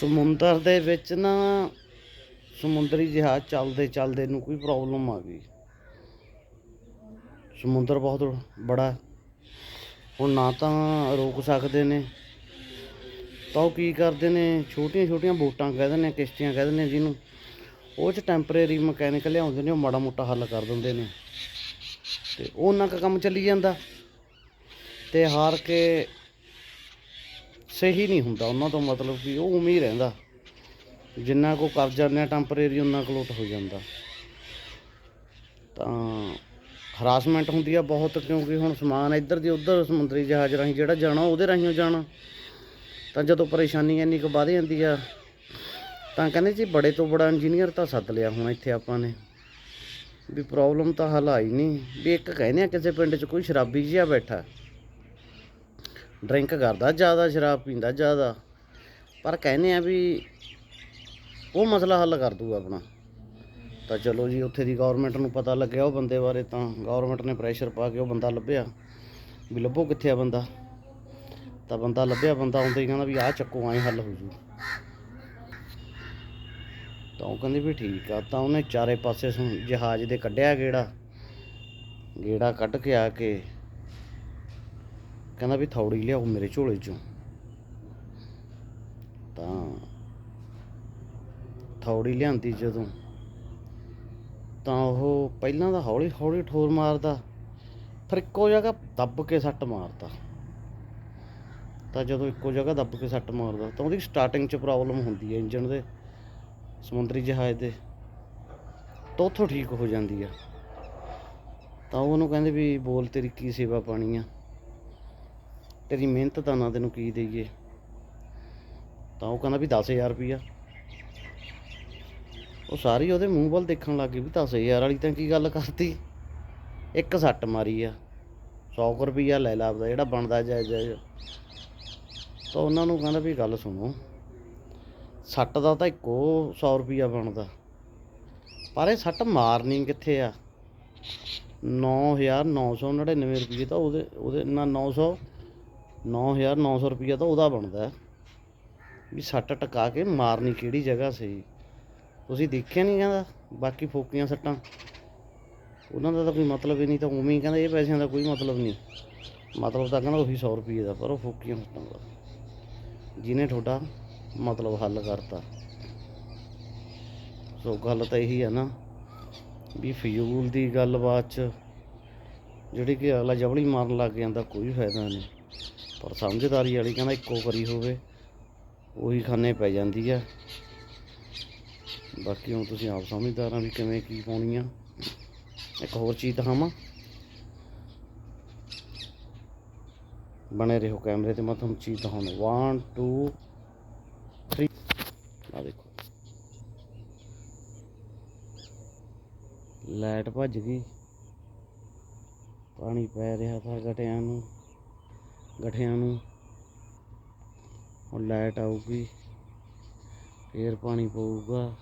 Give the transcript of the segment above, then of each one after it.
ਸਮੁੰਦਰ ਦੇ ਵਿੱਚ ਨਾ ਸਮੁੰਦਰੀ ਜਹਾਜ਼ ਚੱਲਦੇ ਚੱਲਦੇ ਨੂੰ ਕੋਈ ਪ੍ਰੋਬਲਮ ਆ ਗਈ। ਸਮੁੰਦਰ ਬਹੁਤ ਬੜਾ ਹੁਣ ਨਾ ਤਾਂ ਰੋਕ ਸਕਦੇ ਨੇ। ਤਾਂ ਉਹ ਕੀ ਕਰਦੇ ਨੇ? ਛੋਟੀਆਂ ਛੋਟੀਆਂ ਬੋਟਾਂ ਕਹਿ ਦਿੰਦੇ ਨੇ ਕਿਸ਼ਤੀਆਂ ਕਹਿ ਦਿੰਦੇ ਨੇ ਜਿਹਨੂੰ। ਉਹ ਚ ਟੈਂਪਰੇਰੀ ਮਕੈਨਿਕ ਲਿਆਉਂਦੇ ਨੇ, ਉਹ ਮਾੜਾ ਮੋਟਾ ਹੱਲ ਕਰ ਦਿੰਦੇ ਨੇ। ਤੇ ਉਹਨਾਂ ਕੁ ਕੰਮ ਚੱਲੀ ਜਾਂਦਾ। ਤੇ ਹਾਰ ਕੇ ਸਹੀ ਨਹੀਂ ਹੁੰਦਾ। ਉਹਨਾਂ ਤੋਂ ਮਤਲਬ ਕਿ ਉਹ ਉਵੇਂ ਹੀ ਰਹਿੰਦਾ। ਜਿੰਨਾ ਕੋ ਕਰ ਜਾਂਦੇ ਆ ਟੈਂਪਰੇਰੀ ਉਹਨਾਂ ਕੋਲ ਹੋ ਜਾਂਦਾ। ਤਾਂ ਹਰਾਸਮੈਂਟ ਹੁੰਦੀ ਆ ਬਹੁਤ, ਕਿਉਂਕਿ ਹੁਣ ਸਮਾਨ ਇੱਧਰ ਦੀ ਉੱਧਰ ਸਮੁੰਦਰੀ ਜਹਾਜ਼ ਰਾਹੀਂ ਜਿਹੜਾ ਜਾਣਾ, ਉਹਦੇ ਰਾਹੀਂ ਜਾਣਾ। ਤਾਂ ਜਦੋਂ ਪਰੇਸ਼ਾਨੀ ਇੰਨੀ ਕੁ ਵੱਧ ਜਾਂਦੀ ਆ, ਤਾਂ ਕਹਿੰਦੇ ਜੀ ਬੜੇ ਤੋਂ ਬੜਾ ਇੰਜੀਨੀਅਰ ਤਾਂ ਸੱਦ ਲਿਆ ਹੁਣ ਇੱਥੇ ਆਪਾਂ ਨੇ। ਵੀ ਪ੍ਰੋਬਲਮ ਤਾਂ ਹੱਲ ਆਈ ਨਹੀਂ। ਵੀ ਇੱਕ ਕਹਿੰਦੇ ਆ, ਕਿਸੇ ਪਿੰਡ 'ਚ ਕੋਈ ਸ਼ਰਾਬੀ ਜਿਹਾ ਬੈਠਾ। ਡਰਿੰਕ ਕਰਦਾ, ਜ਼ਿਆਦਾ ਸ਼ਰਾਬ ਪੀਂਦਾ, ਜ਼ਿਆਦਾ। ਪਰ ਕਹਿੰਦੇ ਆ ਵੀ ਉਹ ਮਸਲਾ ਹੱਲ ਕਰ ਦੂਗਾ ਆਪਣਾ। ਤਾਂ ਚਲੋ ਜੀ, ਉੱਥੇ ਦੀ ਗਵਰਨਮੈਂਟ ਨੂੰ ਪਤਾ ਲੱਗਿਆ ਉਹ ਬੰਦੇ ਬਾਰੇ ਤਾਂ। ਗਵਰਨਮੈਂਟ ਨੇ ਪ੍ਰੈਸ਼ਰ ਪਾ ਕੇ ਉਹ ਬੰਦਾ ਲੱਭਿਆ। ਵੀ ਲੱਭੋ ਕਿੱਥੇ ਆ ਬੰਦਾ? ਤਾਂ ਬੰਦਾ ਲੱਭਿਆ, ਬੰਦਾ ਆਉਂਦਾ ਹੀ ਕਹਿੰਦਾ ਵੀ ਆਹ ਚੱਕੋ, ਐਂ ਹੱਲ ਹੋ ਜੂ। ਤਾਂ ਉਹ ਕਹਿੰਦੀ ਵੀ ਠੀਕ ਆ, ਤਾਂ ਉਹਨੇ ਚਾਰੇ ਪਾਸੇ ਜਹਾਜ਼ ਦੇ ਕੱਢਿਆ ਗੇੜਾ। ਗੇੜਾ ਕੱਢ ਕੇ ਆ ਕੇ ਕਹਿੰਦਾ ਵੀ ਥੌੜੀ ਲਿਆਓ ਮੇਰੇ ਝੋਲੇ ਚੋਂ। ਤਾਂ ਥੌੜੀ ਲਿਆਂਦੀ ਜਦੋਂ। ਤਾਂ ਉਹ ਪਹਿਲਾਂ ਤਾਂ ਹੌਲੀ ਹੌਲੀ ਠੋਰ ਮਾਰਦਾ, ਫਿਰ ਇੱਕੋ ਜਗ੍ਹਾ ਦੱਬ ਕੇ ਸੱਟ ਮਾਰਦਾ। ਤਾਂ ਜਦੋਂ ਇੱਕੋ ਜਗ੍ਹਾ ਦੱਬ ਕੇ ਸੱਟ ਮਾਰਦਾ, ਤਾਂ ਉਹਦੀ ਸਟਾਰਟਿੰਗ 'ਚ ਪ੍ਰੋਬਲਮ ਹੁੰਦੀ ਹੈ ਇੰਜਨ ਦੇ, ਸਮੁੰਦਰੀ ਜਹਾਜ਼ ਦੇ। ਤਾਂ ਉੱਥੋਂ ਠੀਕ ਹੋ ਜਾਂਦੀ ਆ। ਤਾਂ ਉਹਨੂੰ ਕਹਿੰਦੇ ਵੀ ਬੋਲ ਤੇਰੀ ਕੀ ਸੇਵਾ ਪਾਣੀ ਆ? ਤੇਰੀ ਮਿਹਨਤ ਦਾ ਨਾ ਤੈਨੂੰ ਕੀ ਦੇਈਏ। ਤਾਂ ਉਹ ਕਹਿੰਦਾ ਵੀ 10000 ਰੁਪਈਆ। ਉਹ ਸਾਰੀ ਉਹਦੇ ਮੂੰਹ ਵੱਲ ਦੇਖਣ ਲੱਗ ਗਈ ਵੀ 10000 ਵਾਲੀ ਤਾਂ ਕੀ ਗੱਲ ਕਰਤੀ। ਇੱਕ ਸੱਟ ਮਾਰੀ ਆ। 100 ਕੁ ਰੁਪਈਆ ਲੈ ਲਾ ਆਪਦਾ, ਜਿਹੜਾ ਬਣਦਾ ਜਾਇਜ਼ ਤਾਂ ਉਹਨਾਂ ਨੂੰ ਕਹਿੰਦਾ ਵੀ ਗੱਲ ਸੁਣੋ। ਸੱਟ ਦਾ ਤਾਂ ਇੱਕੋ 100 ਰੁਪਈਆ ਬਣਦਾ। ਪਰ ਇਹ ਸੱਟ ਮਾਰਨੀ ਕਿੱਥੇ ਆ? 9999 ਰੁਪਏ ਤਾਂ ਉਹਦੇ ਉਹਦੇ ਨਾ 900 9900 ਰੁਪਈਆ ਤਾਂ ਉਹਦਾ ਬਣਦਾ ਵੀ ਸੱਟ ਟਕਾ ਕੇ ਮਾਰਨੀ ਕਿਹੜੀ ਜਗ੍ਹਾ ਸੀ? ਤੁਸੀਂ ਦੇਖਿਆ ਨਹੀਂ ਕਹਿੰਦਾ? ਬਾਕੀ ਫੋਕੀਆਂ ਸੱਟਾਂ। ਉਹਨਾਂ ਦਾ ਤਾਂ ਕੋਈ ਮਤਲਬ ਹੀ ਨਹੀਂ, ਤਾਂ ਉਵੇਂ ਹੀ ਕਹਿੰਦਾ ਇਹ ਪੈਸਿਆਂ ਦਾ ਕੋਈ ਮਤਲਬ ਨਹੀਂ। ਮਤਲਬ ਤਾਂ ਕਹਿੰਦਾ ਉਹੀ 100 ਰੁਪਏ ਦਾ, ਪਰ ਉਹ ਫੋਕੀਆਂ ਸੱਟਾਂ ਦਾ। ਜਿਹਨੇ ਤੁਹਾਡਾ ਮਤਲਬ ਹੱਲ ਕਰਤਾ। ਸੋ ਗੱਲ ਤਾਂ ਇਹੀ ਆ ਨਾ, ਵੀ ਫਿਊਲ ਦੀ ਗੱਲਬਾਤ ਚ, ਜਿਹੜੀ ਕਿ ਅਗਲਾ ਜਬੜੀ ਮਾਰਨ ਲੱਗ ਜਾਂਦਾ, ਕੋਈ ਫਾਇਦਾ ਨਹੀਂ। ਪਰ ਸਮਝਦਾਰੀ ਵਾਲੀ ਕਹਿੰਦਾ ਇੱਕੋ ਕਰੀ ਹੋਵੇ, ਉਹੀ ਖਾਨੇ ਪੈ ਜਾਂਦੀ ਆ। ਬਾਕੀ ਹੁਣ ਤੁਸੀਂ ਆਪ ਸਮਝਦਾਰ ਵੀ ਕਿਵੇਂ ਕੀ ਪਾਉਣੀ ਆ। ਇੱਕ ਹੋਰ ਚੀਜ਼ ਦਿਖਾਵਾਂ। ਬਣੇ ਰਹੋ ਕੈਮਰੇ ਤੇ, ਮੈਂ ਤੁਹਾਨੂੰ ਚੀਜ਼ ਦਿਖਾਉਣਾ 1 2 3 ਆ ਦੇਖੋ। ਲਾਈਟ ਭੱਜ ਗਈ। ਪਾਣੀ ਪੈ ਰਿਹਾ ਥਾ ਗਟਿਆਂ ਨੂੰ। ਗਠਿਆਂ ਨੂੰ। ਹੁਣ ਲਾਈਟ ਆਊਗੀ, ਫੇਰ ਪਾਣੀ ਪਊਗਾ।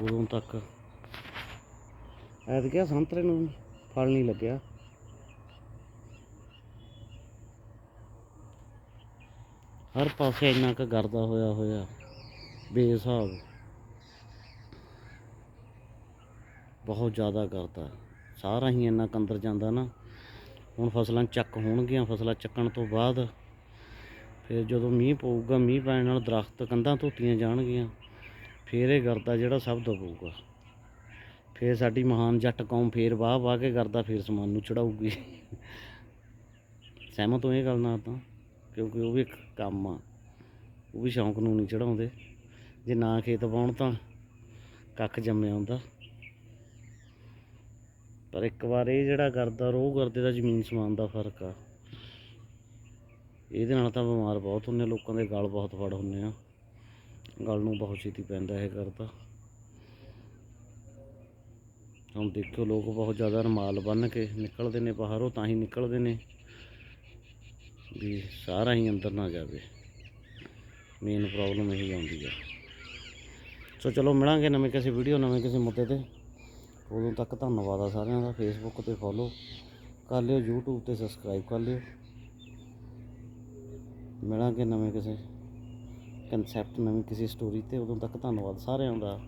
ਉਦੋਂ ਤੱਕ। ਐਤਕਿਆ ਸੰਤਰੇ ਨੂੰ ਫਲ ਨਹੀਂ ਲੱਗਿਆ। ਹਰ ਪਾਸੇ ਇੰਨਾ ਕੁ ਗਰਦਾ ਹੋਇਆ ਹੋਇਆ, ਬੇਹਿਸਾਬ। ਬਹੁਤ ਜ਼ਿਆਦਾ ਕਰਦਾ ਸਾਰਾ ਹੀ ਇੰਨਾ ਕੁ ਜਾਂਦਾ ਨਾ, ਹੁਣ ਫਸਲਾਂ ਚੱਕ ਹੋਣਗੀਆਂ, ਫਸਲਾਂ ਚੱਕਣ ਤੋਂ ਬਾਅਦ ਫਿਰ ਜਦੋਂ ਮੀਂਹ ਪਊਗਾ, ਮੀਂਹ ਪੈਣ ਨਾਲ ਦਰਖਤ ਕੰਧਾਂ ਧੋਤੀਆਂ ਜਾਣਗੀਆਂ, ਫਿਰ ਇਹ ਗਰਦਾ ਜਿਹੜਾ ਸਭ ਦਬੂਗਾ। ਫਿਰ ਸਾਡੀ ਮਹਾਨ ਜੱਟ ਕੌਮ ਫੇਰ ਵਾਹ ਵਾਹ ਕੇ ਕਰਦਾ ਫਿਰ ਸਮਾਨ ਨੂੰ ਚੜਾਊਗੀ। ਸਹਿਮਤ ਹੋ ਇਹ ਗੱਲ ਨਾਲ ਤਾਂ, ਕਿਉਂਕਿ ਉਹ ਵੀ ਇੱਕ ਕੰਮ ਆ, ਉਹ ਵੀ ਸ਼ੌਂਕ ਨੂੰ ਨਹੀਂ ਚੜਾਉਂਦੇ। ਜੇ ਨਾ ਖੇਤ ਪਾਉਣ ਤਾਂ ਕੱਖ ਜੰਮਿਆ ਹੁੰਦਾ। ਪਰ ਇੱਕ ਵਾਰ ਇਹ ਜਿਹੜਾ ਕਰਦਾ ਰੋਹ ਕਰਦੇ ਦਾ ਜ਼ਮੀਨ ਸਮਾਨ ਦਾ ਫ਼ਰਕ ਆ। ਇਹਦੇ ਨਾਲ ਤਾਂ ਬਿਮਾਰ ਬਹੁਤ ਹੁੰਦੇ ਲੋਕਾਂ ਦੇ ਗਲ ਬਹੁਤ ਫੜ ਹੁੰਦੇ ਆ। ਗਲ ਨੂੰ ਬਹੁਤ ਛੇਤੀ ਪੈਂਦਾ ਇਹ ਕਰਦਾ। ਹੁਣ ਦੇਖੋ ਲੋਕ ਬਹੁਤ ਜ਼ਿਆਦਾ ਰਮਾਲ ਬੰਨ ਕੇ ਨਿਕਲਦੇ ਨੇ ਬਾਹਰੋਂ, ਤਾਂ ਹੀ ਨਿਕਲਦੇ ਨੇ ਵੀ ਸਾਰਾ ਹੀ ਅੰਦਰ ਨਾ ਜਾਵੇ। ਮੇਨ ਪ੍ਰੋਬਲਮ ਇਹੀ ਆਉਂਦੀ ਹੈ ਸੋ ਚਲੋ ਮਿਲਾਂਗੇ ਨਵੇਂ ਕਿਸੇ ਵੀਡੀਓ ਨਵੇਂ ਕਿਸੇ ਮੁੱਦੇ ਤੇ। ਉਦੋਂ ਤੱਕ ਧੰਨਵਾਦ ਆ ਸਾਰਿਆਂ ਦਾ ਫੇਸਬੁੱਕ ਤੇ ਫੋਲੋ ਕਰ ਲਿਓ, YouTube ਤੇ ਸਬਸਕ੍ਰਾਈਬ ਕਰ ਲਿਓ। ਮਿਲਾਂਗੇ ਨਵੇਂ ਕਿਸੇ ਕਨਸੈਪਟ ਨਵੀਂ ਕਿਸੇ ਸਟੋਰੀ ਤੇ, ਉਦੋਂ ਤੱਕ ਧੰਨਵਾਦ ਸਾਰਿਆਂ ਦਾ।